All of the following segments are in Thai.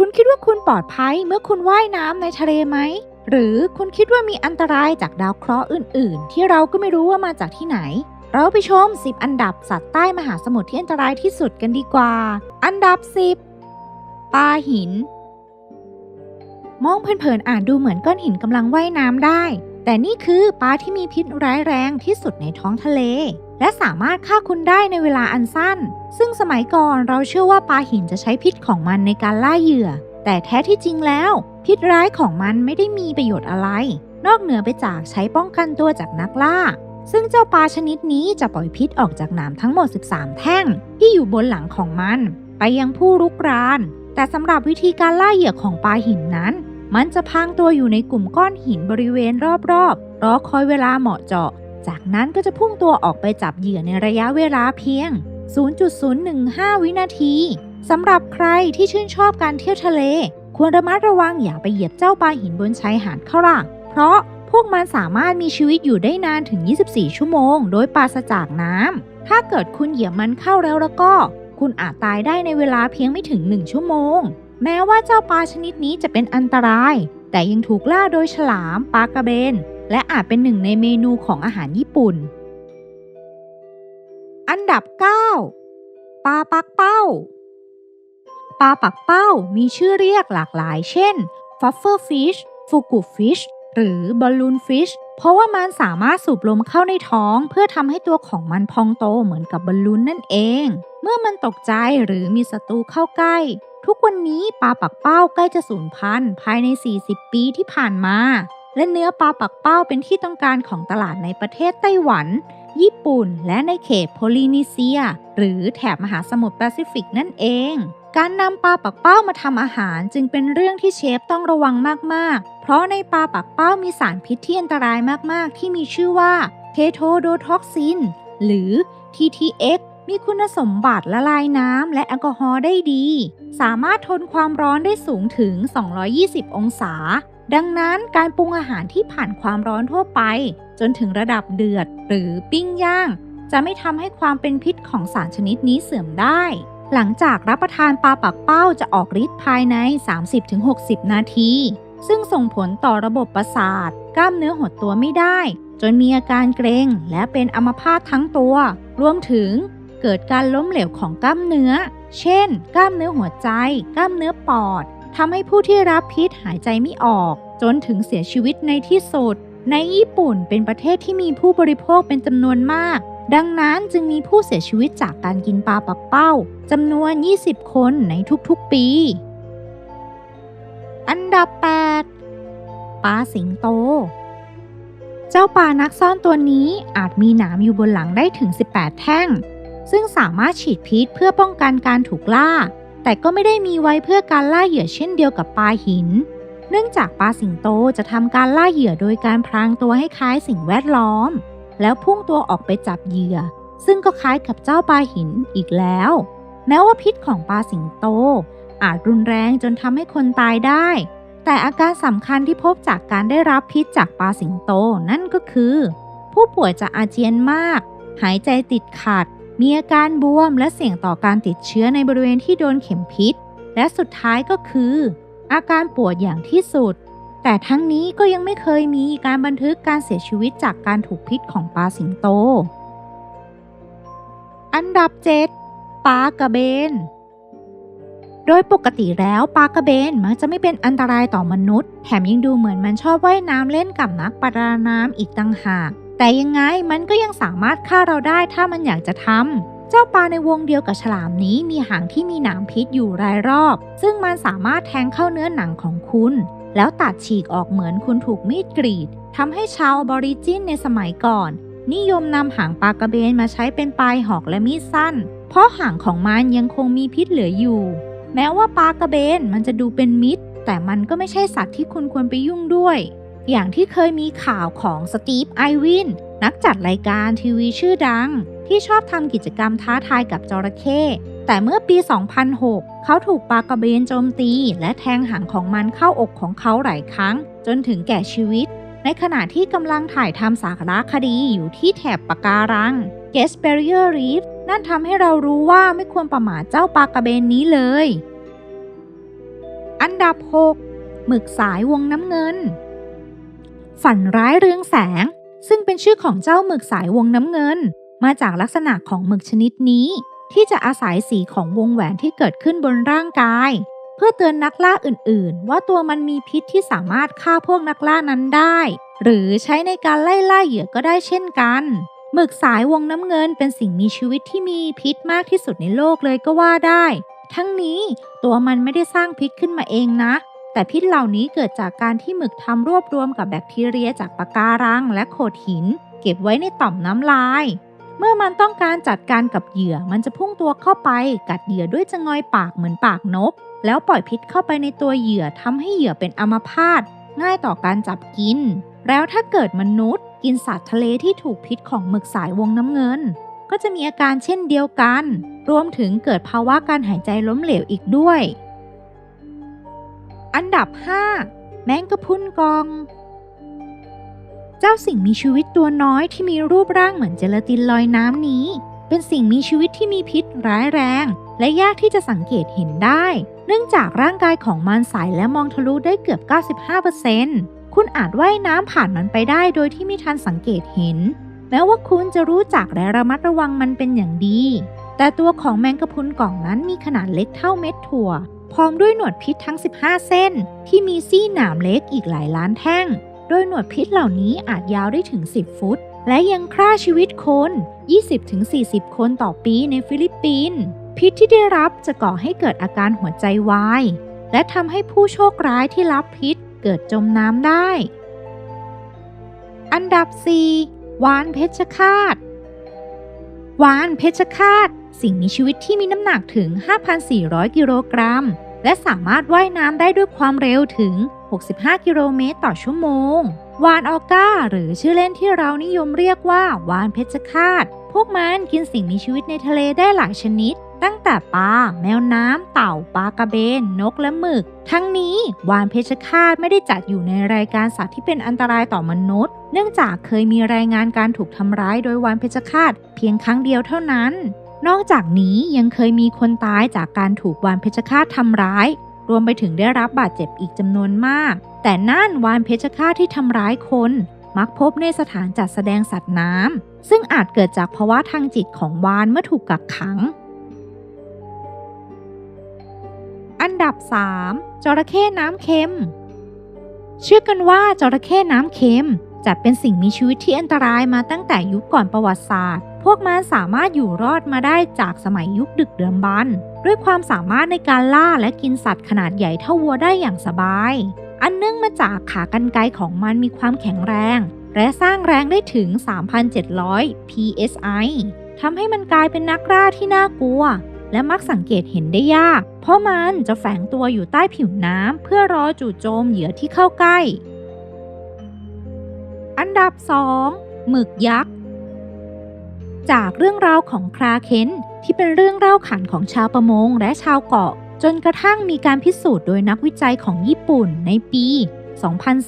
คุณคิดว่าคุณปลอดภัยเมื่อคุณว่ายน้ำในทะเลไหม หรือคุณคิดว่ามีอันตรายจากดาวเคราะห์อื่น ๆ ที่เราก็ไม่รู้ว่ามาจากที่ไหน เราไปชม 10 อันดับสัตว์ใต้มหาสมุทรที่อันตรายที่สุดกันดีกว่า อันดับ 10ปลาหิน มองเพลินๆอาจดูเหมือนก้อนหินกำลังว่ายน้ำได้ แต่นี่คือปลาที่มีพิษร้ายแรงที่สุดในท้องทะเล และสามารถฆ่าคุณได้ในเวลาอันสั้น ซึ่งสมัยก่อนเราเชื่อว่าปลาหินจะใช้พิษของมันในการล่าเหยื่อ แต่แท้ที่จริงแล้ว พิษร้ายของมันไม่ได้มีประโยชน์อะไร นอกเหนือไปจากใช้ป้องกันตัวจากนักล่า ซึ่งเจ้าปลาชนิดนี้จะปล่อยพิษออกจากหนามทั้งหมด 13 แท่ง ที่อยู่บนหลังของมัน ไปยังผู้รุกราน แต่สำหรับวิธีการล่าเหยื่อของปลาหินนั้น มันจะพรางตัวอยู่ในกลุ่มก้อนหินบริเวณรอบๆรอคอยเวลาเหมาะเจาะ จากนั้นก็จะพุ่งตัวออกไปจับเหยื่อในระยะเวลาเพียง 0.015 วินาทีสำหรับใครที่ชื่นชอบการเที่ยวทะเล ควรระมัดระวังอย่าไปเหยียบเจ้าปลาหินบนชายหาดเข้าล่ะ เพราะพวกมันสามารถมีชีวิตอยู่ได้นานถึง 24 ชั่วโมง โดยปราศจากน้ำ ถ้าเกิดคุณเหยียบมันเข้าแล้วแล้วก็ คุณอาจตายได้ในเวลาเพียงไม่ถึง 1 ชั่วโมง แม้ว่าเจ้าปลาชนิดนี้จะเป็นอันตราย แต่ยังถูกล่าโดยฉลามปลากระเบน และอาจเป็นหนึ่งในเมนูของอาหารญี่ปุ่น อันดับ 9 ปลาปักเป้า ปลาปักเป้ามีชื่อเรียกหลากหลาย เช่น f u f f e r fish, fugu fish หรือ balloon fish เพราะว่ามันสามารถสูบลมเข้าในท้อง เพื่อทำให้ตัวของมันพองโตเหมือนกับบอลลูนนั่นเอง เมื่อมันตกใจหรือมีศัตรูเข้าใกล้ ทุกวันนี้ปลาปักเป้าใกล้จะสูญพันธุ์ภายใน 40 ปีที่ผ่านมา และเนื้อปลาปักเป้าเป็นที่ต้องการของตลาดในประเทศไต้หวัน ญี่ปุ่น และในเขตโพลินีเซีย หรือแถบมหาสมุทรแปซิฟิกนั่นเอง การนำปลาปักเป้ามาทำอาหารจึงเป็นเรื่องที่เชฟต้องระวังมากๆ เพราะในปลาปักเป้ามีสารพิษที่อันตรายมากๆ ที่มีชื่อว่าเทโทโดท็อกซินหรือ TTX มีคุณสมบัติละลายน้ำและแอลกอฮอล์ได้ดี สามารถทนความร้อนได้สูงถึง 220 องศา ดังนั้นการปรุงอาหารที่ผ่านความร้อนทั่วไป จนถึงระดับเดือดหรือปิ้งย่าง จะไม่ทำให้ความเป็นพิษของสารชนิดนี้เสื่อมได้ หลังจากรับประทานปลาปักเป้าจะออกฤทธิ์ภายใน 30-60 นาที ซึ่งส่งผลต่อระบบประสาท กล้ามเนื้อหดตัวไม่ได้ จนมีอาการเกร็งและเป็นอัมพาตทั้งตัว รวมถึง เกิดการล้มเหลวของกล้ามเนื้อ เช่น กล้ามเนื้อหัวใจ กล้ามเนื้อปอดทำให้ผู้ที่รับพิษหายใจไม่ออก จนถึงเสียชีวิตในที่สุด ในญี่ปุ่นเป็นประเทศที่มีผู้บริโภคเป็นจำนวนมาก ดังนั้นจึงมีผู้เสียชีวิตจากการกินปลาปักเป้าจำนวน 20 คนในทุกๆปี อันดับ 8 ปลาสิงโต เจ้าปลานักซ่อนตัวนี้อาจมีหนามอยู่บนหลังได้ถึง 18 แท่ง ซึ่งสามารถฉีดพิษเพื่อป้องกันการถูกล่า แต่ก็ไม่ได้มีไว้เพื่อการล่าเหยื่อเช่นเดียวกับปลาหิน เนื่องจากปลาสิงโตจะทำการล่าเหยื่อโดยการพรางตัวให้คล้ายสิ่งแวดล้อม แล้วพุ่งตัวออกไปจับเหยื่อ ซึ่งก็คล้ายกับเจ้าปลาหินอีกแล้ว แม้ว่าพิษของปลาสิงโต อาจรุนแรงจนทำให้คนตายได้ แต่อาการสำคัญที่พบจากการได้รับพิษจากปลาสิงโตนั่นก็คือ ผู้ป่วยจะอาเจียนมาก หายใจติดขัด มีอาการบวมและเสี่ยงต่อการติดเชื้อในบริเวณที่โดนเข็มพิษ และสุดท้ายก็คือ อาการปวดอย่างที่สุด แต่ทั้งนี้ก็ยังไม่เคยมีการบันทึกการเสียชีวิตจากการถูกพิษของปลาสิงโต อันดับ 7 ปลากระเบน โดยปกติแล้วปลากระเบนมักจะไม่เป็นอันตรายต่อมนุษย์ แถมยังดูเหมือนมันชอบว่ายน้ำเล่นกับนักประดาน้ำอีกต่างหาก แต่ยังไงมันก็ยังสามารถฆ่าเราได้ถ้ามันอยากจะทำ เจ้าปลาในวงเดียวกับฉลามนี้มีหางที่มีหนามพิษอยู่รายรอบ ซึ่งมันสามารถแทงเข้าเนื้อหนังของคุณ แล้วตัดฉีกออกเหมือนคุณถูกมีดกรีดทำให้ชาวบอริจินในสมัยก่อน นิยมนำหางปลากระเบนมาใช้เป็นปลายหอกและมีดสั้น เพราะหางของมันยังคงมีพิษเหลืออยู่ แม้ว่าปลากระเบนมันจะดูเป็นมิตร แต่มันก็ไม่ใช่สัตว์ที่คุณควรไปยุ่งด้วย อย่างที่เคยมีข่าวของสตีฟไอวินนักจัดรายการทีวีชื่อดัง ที่ชอบทำกิจกรรมท้าทายกับจระเข้แต่เมื่อปี 2006 เขาถูกปลากระเบนโจมตี และแทงหางของมันเข้าอกของเขาหลายครั้ง จนถึงแก่ชีวิต ในขณะที่กำลังถ่ายทำสารคดีอยู่ที่แถบปะการัง g e s p e r i e r Reef นั่นทำให้เรารู้ว่าไม่ควรประมาทเจ้าปลากระเบนนี้เลย อันดับ 6 หมึกสายวงน้ำเงิน ฝันร้ายเรืองแสง ซึ่งเป็นชื่อของเจ้าหมึกสายวงน้ำเงิน มาจากลักษณะของหมึกชนิดนี้ ที่จะอาศัยสีของวงแหวนที่เกิดขึ้นบนร่างกาย เพื่อเตือนนักล่าอื่นๆ ว่าตัวมันมีพิษที่สามารถฆ่าพวกนักล่านั้นได้ หรือใช้ในการไล่ล่าเหยื่อก็ได้เช่นกันหมึกสายวงน้ำเงินเป็นสิ่งมีชีวิตที่มีพิษมากที่สุดในโลกเลยก็ว่าได้ ทั้งนี้ตัวมันไม่ได้สร้างพิษขึ้นมาเองนะ แต่พิษเหล่านี้เกิดจากการที่หมึกทำรวบรวมกับแบคทีเรียจากปะการังและโขดหิน เก็บไว้ในต่อมน้ำลาย เมื่อมันต้องการจัดการกับเหยื่อมันจะพุ่งตัวเข้าไป กัดเหยื่อด้วยจะงอยปากเหมือนปากนก แล้วปล่อยพิษเข้าไปในตัวเหยื่อทำให้เหยื่อเป็นอัมพาตง่ายต่อการจับกิน แล้วถ้าเกิดมนุษย์ กินสัตว์ทะเลที่ถูกพิษของหมึกสายวงน้ำเงิน ก็จะมีอาการเช่นเดียวกัน รวมถึงเกิดภาวะการหายใจล้มเหลวอีกด้วย อันดับ 5 แมงกะพุนกอง เจ้าสิ่งมีชีวิตตัวน้อยที่มีรูปร่างเหมือนเจลาตินลอยน้ำนี้ เป็นสิ่งมีชีวิตที่มีพิษร้ายแรง และยากที่จะสังเกตเห็นได้ เนื่องจากร่างกายของมันใสและมองทะลุได้เกือบ 95%คุณอาจว่ายน้ำผ่านมันไปได้โดยที่ไม่ทันสังเกตเห็น แม้ว่าคุณจะรู้จักและระมัดระวังมันเป็นอย่างดี แต่ตัวของแมงกะพุนกล่องนั้นมีขนาดเล็กเท่าเม็ดถั่ว พร้อมด้วยหนวดพิษทั้ง 15 เส้น ที่มีซี่หนามเล็กอีกหลายล้านแท่ง โดยหนวดพิษเหล่านี้อาจยาวได้ถึง 10 ฟุต และยังฆ่าชีวิตคน 20-40 คนต่อปีในฟิลิปปินส์ พิษที่ได้รับจะก่อให้เกิดอาการหัวใจวาย และทำให้ผู้โชคร้ายที่รับพิษเกิดจมน้ำได้ อันดับ 4 วานเพชฌฆาต วานเพชฌฆาต สิ่งมีชีวิตที่มีน้ำหนักถึง 5,400 กิโลกรัม และสามารถว่ายน้ำได้ด้วยความเร็วถึง 65 กิโลเมตรต่อชั่วโมง วานออก้า หรือชื่อเล่นที่เรานิยมเรียกว่าวานเพชฌฆาต พวกมันกินสิ่งมีชีวิตในทะเลได้หลายชนิด ตั้งแต่ปลา แมวน้ำ เต่า ปลากระเบน นกและหมึก ทั้งนี้วานเพชฌฆาตไม่ได้จัดอยู่ในรายการสัตว์ที่เป็นอันตรายต่อมนุษย์ เนื่องจากเคยมีรายงานการถูกทำร้ายโดยวานเพชฌฆาตเพียงครั้งเดียวเท่านั้น นอกจากนี้ยังเคยมีคนตายจากการถูกวานเพชฌฆาตทำร้าย รวมไปถึงได้รับบาดเจ็บอีกจำนวนมาก แต่นั่นวานเพชฌฆาตที่ทำร้ายคน มักพบในสถานจัดแสดงสัตว์น้ำซึ่งอาจเกิดจากภาวะทางจิตของวานเมื่อถูกกักขัง อันดับ 3 จระเข้น้ำเค็ม เชื่อกันว่าจระเข้น้ำเค็ม จะเป็นสิ่งมีชีวิตที่อันตรายมาตั้งแต่ยุคก่อนประวัติศาสตร์ พวกมันสามารถอยู่รอดมาได้จากสมัยยุคดึกเดือมบรรพ์ด้วยความสามารถในการล่าและกินสัตว์ขนาดใหญ่เท่าวัวได้อย่างสบาย อันเนื่องมาจากขากรรไกรของมันมีความแข็งแรง และสร้างแรงได้ถึง 3,700 psi ทำให้มันกลายเป็นนักล่าที่น่ากลัวและมักสังเกตเห็นได้ยาก เพราะมันจะแฝงตัวอยู่ใต้ผิวน้ำเพื่อรอจู่โจมเหยื่อที่เข้าใกล้ อันดับ2หมึกยักษ์ จากเรื่องราวของคราเคนที่เป็นเรื่องเล่าขานของชาวประมงและชาวเกาะ จนกระทั่งมีการพิสูจน์โดยนักวิจัยของญี่ปุ่นในปี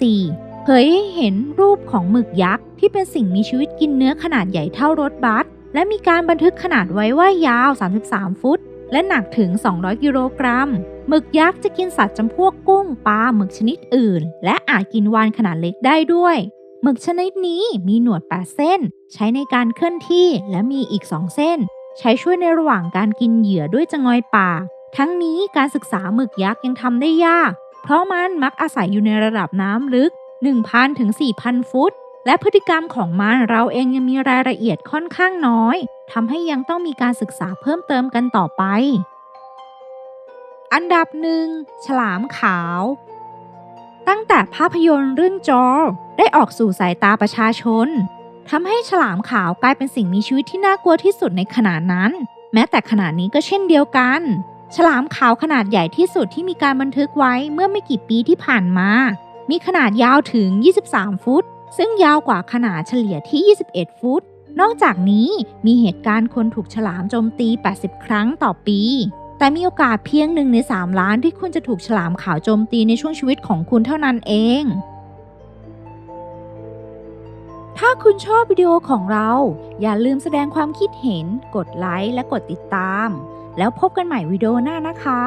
2004 เผยให้เห็นรูปของหมึกยักษ์ที่เป็นสิ่งมีชีวิตกินเนื้อขนาดใหญ่เท่ารถบัสและมีการบันทึกขนาดไว้ว่ายาว 33 ฟุต และหนักถึง 200 กิโลกรัม หมึกยักษ์จะกินสัตว์จำพวกกุ้งปลาหมึกชนิดอื่น และอาจกินวานขนาดเล็กได้ด้วย หมึกชนิดนี้มีหนวด8เส้น ใช้ในการเคลื่อนที่และมีอีก2เส้น ใช้ช่วยในระหว่างการกินเหยื่อด้วยจงอยปากทั้งนี้การศึกษาหมึกยักษ์ยังทำได้ยาก เพราะมันมักอาศัยอยู่ในระดับน้ำลึก 1,000 ถึง 4,000 ฟุต และพฤติกรรมของมันเราเองยังมีรายละเอียดค่อนข้างน้อยทำให้ยังต้องมีการศึกษาเพิ่มเติมกันต่อไป อันดับหนึ่งฉลามขาว ตั้งแต่ภาพยนตร์เรื่องจอร์ได้ออกสู่สายตาประชาชนทำให้ฉลามขาวกลายเป็นสิ่งมีชีวิตที่น่ากลัวที่สุดในขณะนั้น แม้แต่ขณะนี้ก็เช่นเดียวกัน ฉลามขาวขนาดใหญ่ที่สุดที่มีการบันทึกไว้เมื่อไม่กี่ปีที่ผ่านมา มีขนาดยาวถึง 23 ฟุต ซึ่งยาวกว่าขนาดเฉลี่ยที่ 21 ฟุต นอกจากนี้มีเหตุการณ์คนถูกฉลามโจมตี 80 ครั้งต่อปี แต่มีโอกาสเพียงหนึ่งใน 3 ล้านที่คุณจะถูกฉลามขาวโจมตีในช่วงชีวิตของคุณเท่านั้นเอง ถ้าคุณชอบวิดีโอของเรา อย่าลืมแสดงความคิดเห็น กดไลค์และกดติดตาม แล้วพบกันใหม่วิดีโอหน้านะคะ